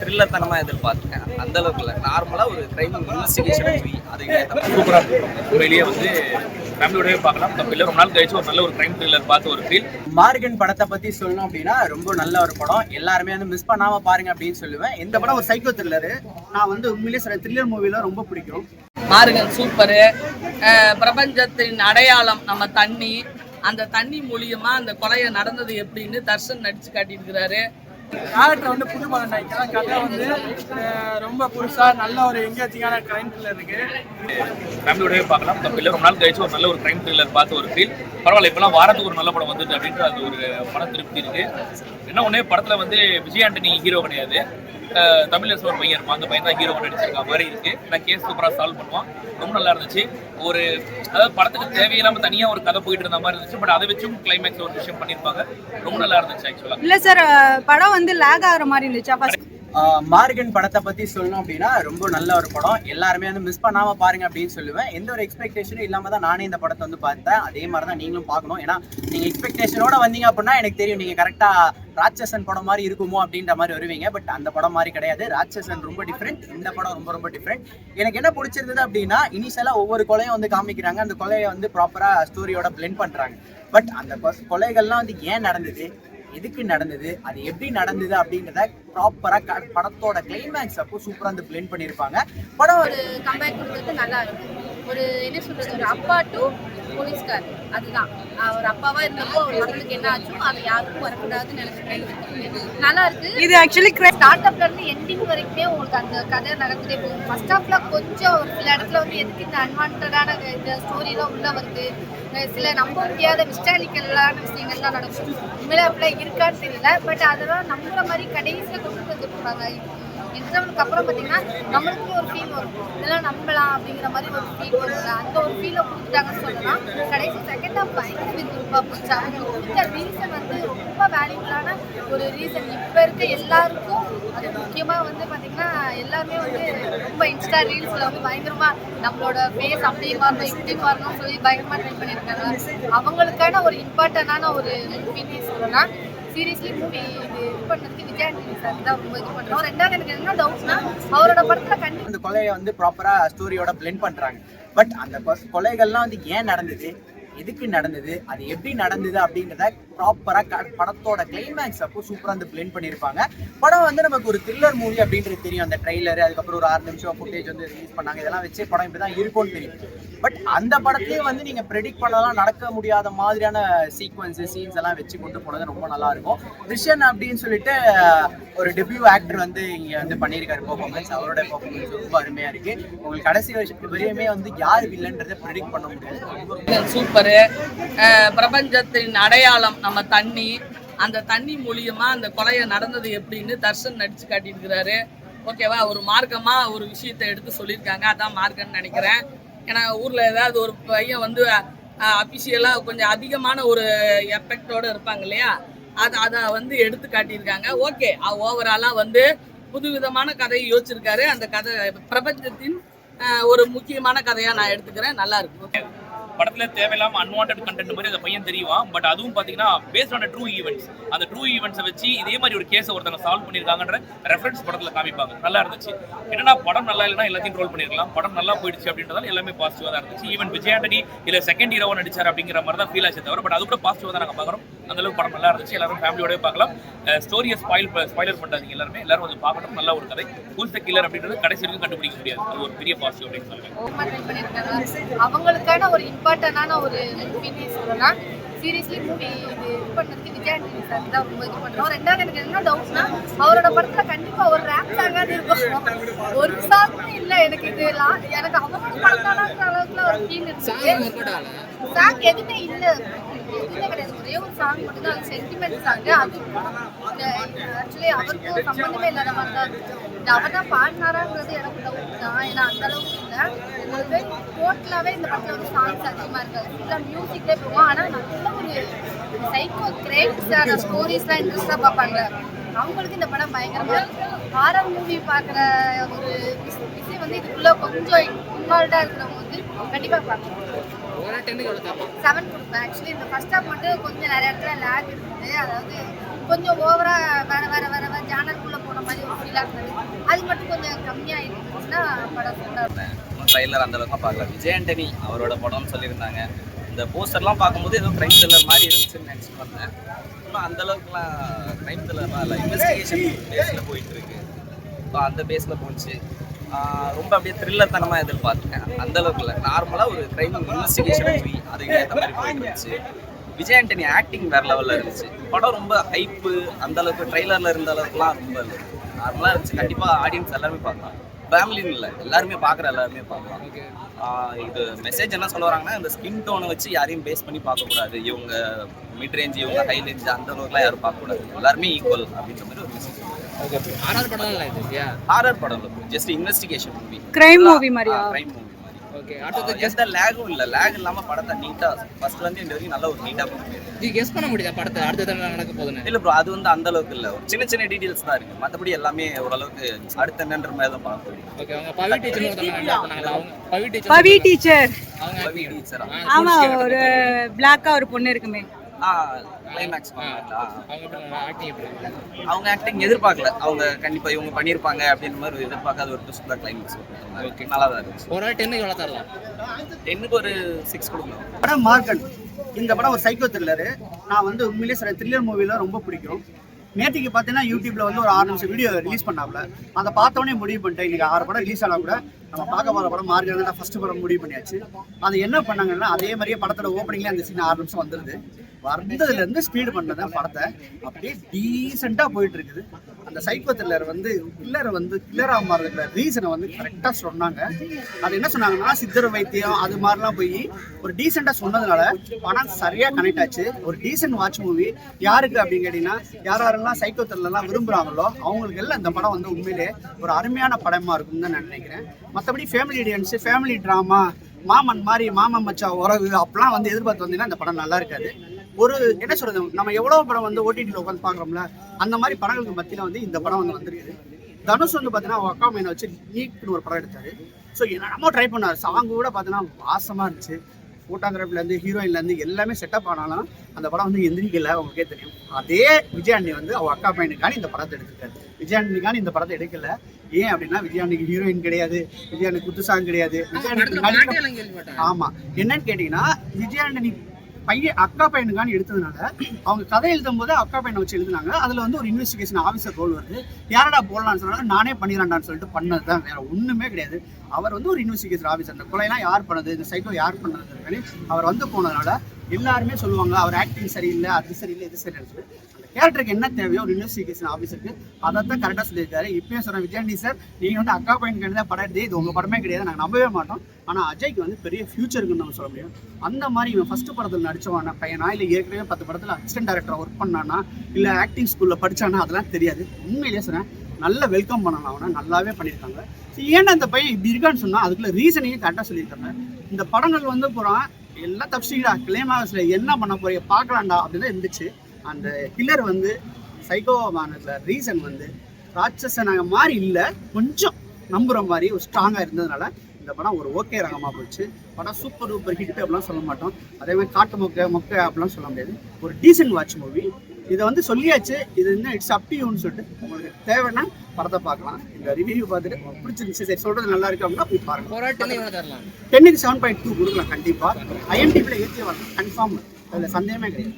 Thriller தனமா எதிர்பார்த்தேன் அந்த அளவுக்கு இல்லை. நார்மலா ஒரு கிரைம் இன்வெஸ்டிகேஷன் மூவி அதுக்கு சூப்பராக உண்மையிலேயே வந்து ஃபேமிலியோடவே பார்க்கலாம். தப்பு இல்லை ரொம்ப நாள் கழிச்சு ஒரு நல்ல ஒரு கிரைம் த்ரில்லர் பார்த்து ஒரு ஃபீல் மார்கன் படத்தை பத்தி சொல்லணும் அப்படின்னா ரொம்ப நல்ல ஒரு படம். எல்லாருமே வந்து மிஸ் பண்ணாம பாருங்க அப்படின்னு சொல்லுவேன். இந்த படம் ஒரு சைக்கோ த்ரில்லரு நான் வந்து உண்மையிலேயே சில த்ரில்லர் மூவிலாம் ரொம்ப பிடிக்கும். மாறுங்கள் சூப்பரு. பிரபஞ்சத்தின் அடையாளம் நம்ம தண்ணி. அந்த தண்ணி மூலியமா அந்த கொலையை நடந்தது எப்படின்னு தர்ஷன் நடிச்சு காட்டியிருக்கிறாரு. கேரக்டர் வந்து புது படம் நினைக்கிறேன் கதை வந்து ரொம்ப புதுசா நல்ல ஒரு எங்கேஜிங்கான கிரைம் த்ரில்லர் இருக்கு. ஃபேமிலியோடய பார்க்கலாம். தப்பு ரொம்ப நாள் கழிச்சு ஒரு நல்ல ஒரு கிரைம் த்ரில்லர் பார்த்து ஒரு ஃபீல் பரவாயில்ல இப்போலாம் வாரத்துக்கு ஒரு நல்ல படம் வந்துட்டு அப்படின்ற அது ஒரு மன திருப்தி இருக்கு. என்ன ஒண்ணே படத்துல வந்து விஜய் ஆண்டனி ஹீரோ கிடையாது. தமிழரசு ஒரு பையன் இருப்பான். அந்த பையன் தான் ஹீரோ நடிச்சிருக்கா மாதிரி இருக்கு. நான் கேஸ் சூப்பராக சால்வ் பண்ணுவான். ரொம்ப நல்லா இருந்துச்சு. ஒரு அதாவது படத்துக்கு தேவையில்லாம தனியா ஒரு கதை போயிட்டு இருந்த மாதிரி இருந்துச்சு. பட் அதை வச்சும் கிளைமேக்ஸ் ஒரு விஷயம் பண்ணியிருப்பாங்க. ரொம்ப நல்லா இருந்துச்சு ஆக்சுவலா இல்ல சார் படம் வந்து லேக் ஆகிற மாதிரி இருந்துச்சா? மார்கன் படத்தை பத்தி சொல்லணும் அப்படின்னா ரொம்ப நல்ல ஒரு படம். எல்லாருமே வந்து மிஸ் பண்ணாம பாருங்க அப்படின்னு சொல்லுவேன். எந்த ஒரு எக்ஸ்பெக்டேஷனும் இல்லாம தான் நானே இந்த படத்தை வந்து பார்த்தேன். அதே மாதிரி தான் நீங்களும் பார்க்கணும். ஏன்னா நீங்க எக்ஸ்பெக்டேஷனோட வந்தீங்க அப்படின்னா எனக்கு தெரியும் நீங்க கரெக்டா ராட்சசன் படம் மாதிரி இருக்குமோ அப்படின்ற மாதிரி வருவீங்க. பட் அந்த படம் மாதிரி கிடையாது. ராட்சசன் ரொம்ப டிஃப்ரெண்ட் இந்த படம் ரொம்ப ரொம்ப டிஃப்ரெண்ட் எனக்கு என்ன பிடிச்சிருந்தது அப்படின்னா இனிஷியலா ஒவ்வொரு கொலையும் வந்து காமிக்கிறாங்க. அந்த கொலையை வந்து ப்ராப்பரா ஸ்டோரியோட பிளெண்ட் பண்றாங்க. பட் அந்த கொலைகள்லாம் வந்து ஏன் நடந்தது? எதுக்கு நடந்தது? அது எப்படி நடந்தது அப்படின்றத ப்ராப்பரா படத்தோட கிளைமேக்ஸ் அப்போ சூப்பரா வந்து பிளெண்ட் பண்ணியிருப்பாங்க. படம் ஒரு கம்பேக் கொடுக்கறது நல்லா இருக்கும். ஒரு என்ன சொல்றது ஒரு அப்பா டு போலீஸ்கார் அதுதான். ஒரு அப்பாவா இருந்தப்போ ஒரு மக்களுக்கு என்ன ஆச்சோ அது யாருக்கும் வரக்கூடாதுன்னு நினைச்சு நல்லா இருக்கு. இது ஆக்சுவலி ஸ்டார்ட் அப்ல இருந்து எண்டிங் வரைக்குமே உங்களுக்கு அந்த கதை நடந்துட்டே போகும். ஃபர்ஸ்ட் ஹாஃப்ல கொஞ்சம் ஒரு சில இடத்துல வந்து எதுக்கு இந்த அன்வான்டான இந்த ஸ்டோரிலாம் உள்ள வருது? சில நம்ப முடியாத மிஸ்டாலிக்கலான விஷயங்கள்லாம் நடக்கும் உண்மையில அப்படிலாம் இருக்கான்னு தெரியல. பட் அதெல்லாம் நம்புற மாதிரி கடைசியில் கொண்டு வந்துருப்பாங்க இன்டர்வலுக்கு அப்புறம் பார்த்தீங்கன்னா நம்மளுக்குமே ஒரு ஃபீல் வரும். இதெல்லாம் நம்பலாம் அப்படிங்கிற மாதிரி ஒரு ஃபீல் வரும்ல அந்த ஒரு ஃபீலை கொடுத்துட்டாங்கன்னு சொல்லலாம் கடைசி செகண்ட் ஹாஃப் பயங்கர விருப்பா போச்சு. அவங்க கொடுத்த ரீசன் வந்து ரொம்ப வேல்யூபுளான ஒரு ரீசன் இப்போ இருக்க எல்லாருக்கும் அது முக்கியமாக வந்து பார்த்தீங்கன்னா எல்லாருமே வந்து ரொம்ப இன்ஸ்டா ரீல்ஸில் வந்து பயங்கரமாக நம்மளோட ஃபேஸ் அப்படி மாறணும் இப்படி மாறணும்னு சொல்லி பயங்கரமாக ட்ரை பண்ணியிருக்காங்க அவங்களுக்கான ஒரு இம்பார்ட்டண்டான ஒரு மூவின்னு சொல்லலாம் சீரியஸ்லி மூவி இது இது பண்ணதுக்கு விஜய் ஆண்டனி சார் தான் ரொம்ப இது பண்ணுறோம் ரெண்டாவது எனக்கு என்ன டவுட்னா அவரோட படத்தில் கண்டிப்பாக அந்த கொலையை வந்து ப்ராப்பரா ஸ்டோரியோட பிளெண்ட் பண்றாங்க. பட் அந்த கொலைகள்லாம் வந்து ஏன் நடந்தது? எதுக்கு நடந்தது? அது எப்படி நடந்தது அப்படின்றத ப்ராப்பராக படத்தோட கிளைமேக்ஸ் அப்போ சூப்பராக வந்து பிளெண்ட் பண்ணியிருப்பாங்க படம் வந்து நமக்கு ஒரு த்ரில்லர் மூவி அப்படின்றது தெரியும். அந்த ட்ரெய்லர் அதுக்கப்புறம் ஒரு ஆறு நிமிஷம் ஃபுட்டேஜ் வந்து ரிலீஸ் பண்ணாங்க. இதெல்லாம் வச்சு படம் இப்படி தான் இருக்கும்னு தெரியும். பட் அந்த படத்துலயே வந்து நீங்கள் ப்ரெடிக்ட் பண்ணலாம். நடக்க முடியாத மாதிரியான சீக்வன்ஸு சீன்ஸ் எல்லாம் வச்சு கொண்டு போனது ரொம்ப நல்லா இருக்கும். ரிஷன் அப்படின்னு சொல்லிட்டு ஒரு டெபியூ ஆக்டர் வந்து இங்கே வந்து பண்ணியிருக்காரு. பர்ஃபார்மன்ஸ் அவரோட பர்ஃபார்மன்ஸ் ரொம்ப அருமையாக இருக்கு. உங்களுக்கு கடைசி வருஷத்துக்கு வரையுமே வந்து யார் வில்லன்றதை ப்ரெடிக்ட் பண்ண முடியாது. சூப்பரு பிரபஞ்சத்தின் அடையாளம் நம்ம தண்ணி அந்த தண்ணி மூலியமா அந்த கொலையை நடந்தது எப்படின்னு தர்ஷன் நடிச்சு காட்டியிருக்கிறாரு. ஓகேவா ஒரு மார்க்கமா ஒரு விஷயத்தை எடுத்து சொல்லியிருக்காங்க. அதான் மார்க்கம்னு நினைக்கிறேன். ஏன்னா ஊர்ல ஏதாவது ஒரு பையன் வந்து அபிஷியலா கொஞ்சம் அதிகமான ஒரு எஃபெக்டோட இருப்பாங்க இல்லையா? அது அதை வந்து எடுத்து காட்டியிருக்காங்க. ஓகே ஓவராலா வந்து புதுவிதமான கதையை யோசிச்சிருக்காரு. அந்த கதை பிரபஞ்சத்தின் ஒரு முக்கியமான கதையாக நான் எடுத்துக்கிறேன். நல்லா இருக்கு படத்துல தேவையில்லாம அன்வான்ட் கண்டென்ட் மாதிரி அந்த பையன் தெரியுவான். பட் அதுவும் பாத்தீங்கன்னா பேஸ்ட் ஆன் ட்ரூ ஈவெண்ட்ஸ் அந்த ட்ரூ ஈவெண்ட்ஸை வச்சு இதே மாதிரி ஒரு கேஸை ஒருத்தங்க சால்வ் பண்ணியிருக்காங்கன்ற ரெஃபரன்ஸ் படத்துல காமிப்பாங்க. நல்லா இருந்துச்சு. என்னன்னா படம் நல்லா இல்லைன்னா எல்லாத்தையும் ரோல் பண்ணிருக்கலாம். படம் நல்லா போயிடுச்சு அப்படின்றதால எல்லாமே பாசிட்டிவா தான் இருந்துச்சு. ஈவன் விஜய் ஆண்டனி இல்ல செகண்ட் ஹீரோவா நடிச்சார் அப்படிங்கிற மாதிரி தான் ஃபீல் ஆச்சு தவிர பட் அது கூட பாசிட்டிவா தான் நாங்க பாக்குறோம். அந்த அளவுக்கு படம் நல்லா இருந்துச்சு. எல்லாரும் ஃபேமிலியோடய பார்க்கலாம். ஸ்டோரியை ஸ்பாயில் ஸ்பாயிலர் பண்ணாதீங்க எல்லாருமே. எல்லாரும் வந்து பார்க்கணும். நல்ல ஒரு கதை. ஃபுல் த கில்லர் அப்படின்றது கடைசி வரைக்கும் கண்டுபிடிக்க முடியாது. அது ஒரு பெரிய பாசிட்டிவ் அப்படின்னு சொல்லுவேன். அவங்களுக்கான ஒரு இம்பார்ட்டண்டான ஒரு சொல்லலாம். சீரியஸ்லி மூவி இது இது சார் தான் ரொம்ப இது பண்ணுறோம் ரெண்டாவது எனக்கு என்ன டவுட்னா அவரோட படத்துல கண்டிப்பா ஒரு ரேப் இருக்கும். ஒரு சாங் இல்ல எனக்கு இது. எனக்கு அவரோட படத்தாலான்ற அளவுக்குல ஒரு ஃபீல் இருக்கு. சாங் எதுவுமே இல்ல. எதுவுமே கிடையாது. ஒரே ஒரு சாங் மட்டும் தான் சென்டிமெண்ட் சாங் அது ஆக்சுவலி அவருக்கும் சம்மந்தமே இல்லாத மாதிரி தான் இருக்கு இது அவர் தான் பாடினாரான்றது எனக்கு டவுட் தான். ஏன்னா அந்த அளவுக்கு இல்லை. அது டோட்டலாகவே இந்த படத்தில் ஒரு சாங்ஸ் அதிகமாக இருக்காது. ஃபுல்லாக மியூசிக்லேயே போகும். ஆனால் நல்ல ஒரு சைக்கோ கிரேட்ஸான ஸ்டோரிஸ்லாம் இன்ட்ரெஸ்டாக பார்ப்பாங்க. அவங்களுக்கு இந்த படம் பயங்கரமாக இருக்கும் மூவி பார்க்குற ஒரு விஷயம் வந்து இதுக்குள்ளே கொஞ்சம் இன்வால்வ்டாக இருக்கிறவங்க வந்து கண்டிப்பாக பார்க்கணும் செவன் கொடுப்பேன். ஆக்சுவலி இந்த ஃபர்ஸ்ட் ஹாஃப் மட்டும் கொஞ்சம் நிறைய இடத்துல லேக் இருக்குது. அதாவது கொஞ்சம் ஓவரா வேற வேற வேற வேற ஜானருக்குள்ள போன மாதிரி ஒரு ஃபீலாக இருந்தது. அது மட்டும் கொஞ்சம் கம்மியாக இருந்துச்சுன்னா படம் இன்னும் ட்ரைலர் அந்த அளவுக்கு பார்க்கல. விஜய் ஆண்டனி அவரோட படம்னு சொல்லியிருந்தாங்க. இந்த போஸ்டர்லாம் பார்க்கும்போது ஏதோ கிரைம் த்ரில்லர் மாதிரி இருந்துச்சுன்னு நினச்சிட்டு வந்தேன் இன்னும் அந்த அளவுக்குலாம் கிரைம் த்ரில்லர்லாம் இல்லை இன்வெஸ்டிகேஷன் பேஸில் போயிட்டு இருக்கு. ஸோ அந்த பேஸில் போச்சு. ரொம்ப அப்படியே த்ரில்லர் தனமாக எதிர்பார்த்தேன் அந்த அளவுக்கு இல்லை. நார்மலாக ஒரு கிரைம் இன்வெஸ்டிகேஷன் மூவி அதுக்கு ஏற்ற மாதிரி போயிட்டு இருந்துச்சு. விஜய் ஆண்டனி ஆக்டிங் வேற லெவலில் இருந்துச்சு. படம் ரொம்ப ஹைப்பு அந்த அளவுக்கு ட்ரைலரில் இருந்த அளவுக்குலாம் ரொம்ப இல்லை. நார்மலாக இருந்துச்சு. கண்டிப்பாக ஆடியன்ஸ் எல்லாருமே பார்க்கலாம். ஃபேமிலின்னு இல்லை. எல்லாருமே பார்க்குற எல்லாருமே பார்க்கலாம். இது மெசேஜ் என்ன சொல்ல வராங்கன்னா இந்த ஸ்கின் டோனை வச்சு யாரையும் பேஸ் பண்ணி பார்க்கக்கூடாது. இவங்க மிட் ரேஞ்ச் இவங்க ஹை ரேஞ்ச் அந்த அளவுக்குலாம் யாரும் பார்க்கக்கூடாது. எல்லாருமே ஈக்குவல் அப்படின்ற மாதிரி ஒரு மெசேஜ் ஆர்ஆர் படம் இல்லை இது படம் இல்லை ஜஸ்ட் இன்வெஸ்டிகேஷன் மூவி மாதிரியா? கிரைம் மூவி ஓகே லேகும் இல்லை. லேக் இல்லாமல் படத்தை நீட்டாக ஃபர்ஸ்ட்ல இருந்து இந்த வரைக்கும் நல்ல ஒரு நீட்டாக நீ கெஸ் பண்ண முடியுதா படத்தை. அடுத்தது என்ன நடக்க இல்ல ப்ரோ அது வந்து அந்த அளவுக்கு இல்ல. ஒரு சின்ன சின்ன டீடைல்ஸ் தான் இருக்கு. மத்தபடி எல்லாமே ஓரளவுக்கு அடுத்த என்னன்ற மாதிரி தான் பார்க்க முடியும். ஓகே அவங்க பவி டீச்சர் ஒருத்தவங்க அவங்க பவி டீச்சர் பவி டீச்சர் அவங்க ரவி டீச்சரா ஆமா ஒரு பிளாக்கா ஒரு பொண்ணு இருக்குமே. கிளைமேக்ஸ் அவங்க ஆக்டிங் எதிர்பார்க்கல. அவங்க கண்டிப்பா இவங்க பண்ணிருப்பாங்க அப்படின்ற மாதிரி எதிர்பார்க்காத ஒரு ட்விஸ்ட் தான் கிளைமேக்ஸ் நல்லா தான் இருந்துச்சு. ஒரு டென்னுக்கு எவ்வளோ தரலாம்? டென்னுக்கு ஒரு சிக்ஸ் கொடுக்கலாம் படம் மார்க்கன் இந்த படம் ஒரு சைக்கோ த்ரில்லரு நான் வந்து உண்மையிலேயே சில த்ரில்லர் மூவிலாம் ரொம்ப பிடிக்கும். நேற்றுக்கு பார்த்தீங்கன்னா யூடியூப்ல வந்து ஒரு ஆறு நிமிஷம் வீடியோ ரிலீஸ் பண்ணாப்ல அதை பார்த்தோன்னே முடிவு பண்ணிட்டேன். இன்னைக்கு ஆறு படம் ரிலீஸ் ஆனால் கூட நம்ம பார்க்க போகிற படம் மார்க்கன் தான் ஃபர்ஸ்ட் படம் முடிவு பண்ணியாச்சு. அது என்ன பண்ணாங்கன்னா அதே மாதிரியே படத்தோட ஓப்பனிங்ல அந்த சீன் ஆறு நிமிஷம் வந்துருது. வந்ததுல இருந்து ஸ்பீடு பண்ணது படத்தை அப்படியே டீசெண்டா போயிட்டு இருக்குது அந்த சைக்கோ த்ரில்லர் வந்து கில்லரை வந்து கில்லரா மாறதுல ரீசனை வந்து கரெக்டா சொன்னாங்க. அது என்ன சொன்னாங்கன்னா சித்தர் வைத்தியம் அது மாதிரிலாம் போய் ஒரு டீசெண்டா சொன்னதுனால படம் சரியா கனெக்ட் ஆச்சு. ஒரு டீசென்ட் வாட்ச் மூவி யாருக்கு அப்படின்னு கேட்டீங்கன்னா யார் யாரெல்லாம் சைக்கோ த்ரில்லர்லாம் விரும்புறாங்களோ அவங்களுக்கு எல்லாம் இந்த படம் வந்து உண்மையிலே ஒரு அருமையான படமா இருக்கும்னு தான் நான் நினைக்கிறேன். மற்றபடி ஃபேமிலி டான்ஸ் ஃபேமிலி ட்ராமா மாமன் மாதிரி மாமன் மச்சா உறவு அப்பெல்லாம் வந்து எதிர்பார்த்து வந்தீங்கன்னா இந்த படம் நல்லா இருக்காது. ஒரு என்ன சொல்றது நம்ம எவ்வளவு படம் வந்து ஓடிடியில் உட்காந்து பார்க்குறோம்ல அந்த மாதிரி படங்களுக்கு மத்தியில வந்து இந்த படம் வந்து வந்திருக்குது. தனுஷ் வந்து பார்த்தீங்கன்னா அக்கா மைனை வச்சு நீட்னு ஒரு படம் எடுத்தாரு. ஸோ என்னென்னமோ ட்ரை பண்ணார். சாங் கூட பார்த்தீங்கன்னா வாசமா இருந்துச்சு. ஃபோட்டோகிராஃபிலேருந்து ஹீரோயின்லேருந்து எல்லாமே செட்டப் ஆனாலும் அந்த படம் வந்து எந்திரிக்கல அவங்களுக்கே தெரியும். அதே விஜயாண்டி வந்து அவ அக்கா பையனுக்கான இந்த படத்தை எடுத்துருக்காரு. விஜயாண்டிக்கான இந்த படத்தை எடுக்கல. ஏன் அப்படின்னா விஜயாண்டிக்கு ஹீரோயின் கிடையாது. விஜயாண்டி குத்து சாங் கிடையாது. விஜயாண்டிக்கு நடிக்க பாட்டியெல்லாம் கேள்விப்பட்டேன். ஆமா. என்னன்னு கேட்டீங்கன்னா விஜயாண்டனி பையன் அக்கா பையனுக்கான எடுத்ததுனால அவங்க கதை எழுதும் போது அக்கா பையனை வச்சு எழுதினாங்க. அதில் வந்து ஒரு இன்வெஸ்டிகேஷன் ஆஃபீஸர் ரோல் வருது. யாரடா போடலான்னு சொன்னாங்க நானே பண்ணிடுறேன்டான்னு சொல்லிட்டு பண்ணது தான் வேற ஒன்றுமே கிடையாது. அவர் வந்து ஒரு இன்வெஸ்டிகேஷன் ஆஃபீஸர் இந்த கொலையெல்லாம் யார் பண்ணது? இந்த சைக்கோ யார் பண்ணது அவர் வந்து போனதுனால எல்லாருமே சொல்லுவாங்க அவர் ஆக்டிங் சரியில்லை அது சரியில்லை இது சரியில்லை சொல்லி. கேரக்டருக்கு என்ன தேவையோ ஒரு இன்வெஸ்டிகேஷன் ஆஃபீஸருக்கு அதை தான் கரெக்டாக சொல்லியிருக்காரு. இப்பயும் சொல்கிறேன் விஜயாண்டி சார் நீங்கள் வந்து அக்கா பையன் தான் படம் எடுத்து இது உங்கள் படமே கிடையாது நாங்கள் நம்பவே மாட்டோம். ஆனால் அஜய்க்கு வந்து பெரிய ஃபியூச்சர் இருக்குன்னு நம்ம சொல்ல முடியும். அந்த மாதிரி இவன் ஃபஸ்ட்டு படத்தில் நடித்தவான பையனா இல்லை ஏற்கனவே பத்து படத்தில் அசிஸ்டன்ட் டேரக்டர் ஒர்க் பண்ணானா இல்லை ஆக்டிங் ஸ்கூலில் படித்தானா அதெல்லாம் தெரியாது. உண்மையிலேயே சொன்னேன் நல்ல வெல்கம் பண்ணலாம் அவனை நல்லாவே பண்ணியிருக்காங்க. ஸோ ஏன்டா இந்த பையன் இப்படி இருக்கான்னு சொன்னால் அதுக்குள்ள ரீசனையும் கரெக்டாக சொல்லியிருக்காங்க. இந்த படங்கள் வந்து போகிறான் எல்லாம் தப்பிச்சிடா கிளைமாக்ஸ்ல என்ன பண்ண போறீங்க பார்க்கலாம்டா அப்படின்னு இருந்துச்சு. அந்த கில்லர் வந்து சைக்கோவானதுல ரீசன் வந்து ராட்சசனாக மாதிரி இல்லை கொஞ்சம் நம்புற மாதிரி ஒரு ஸ்ட்ராங்காக இருந்ததுனால இந்த படம் ஒரு ஓகே ரகமாக போச்சு. படம் சூப்பர் டூப்பர் ஹிட் அப்படிலாம் சொல்ல மாட்டோம். அதே மாதிரி காட்டு மொக்கை மொக்கை அப்படிலாம் சொல்ல முடியாது. ஒரு டீசென்ட் வாட்ச் மூவி இதை வந்து சொல்லியாச்சு. இது இன்னும் இட்ஸ் அப் யூன்னு சொல்லிட்டு உங்களுக்கு தேவைன்னா படத்தை பார்க்கலாம். இந்த ரிவ்யூ பார்த்துட்டு பிடிச்சிருந்துச்சு சரி சொல்றது நல்லா இருக்கு அப்படின்னா போய் பாருங்க. டென்னுக்கு செவன் பாயிண்ட் டூ கொடுக்கலாம் கண்டிப்பாக ஐஎன்டிபியில் ஏற்றி வரலாம். கன்ஃபார்ம் அதில் சந்தேகமே கிடையாது.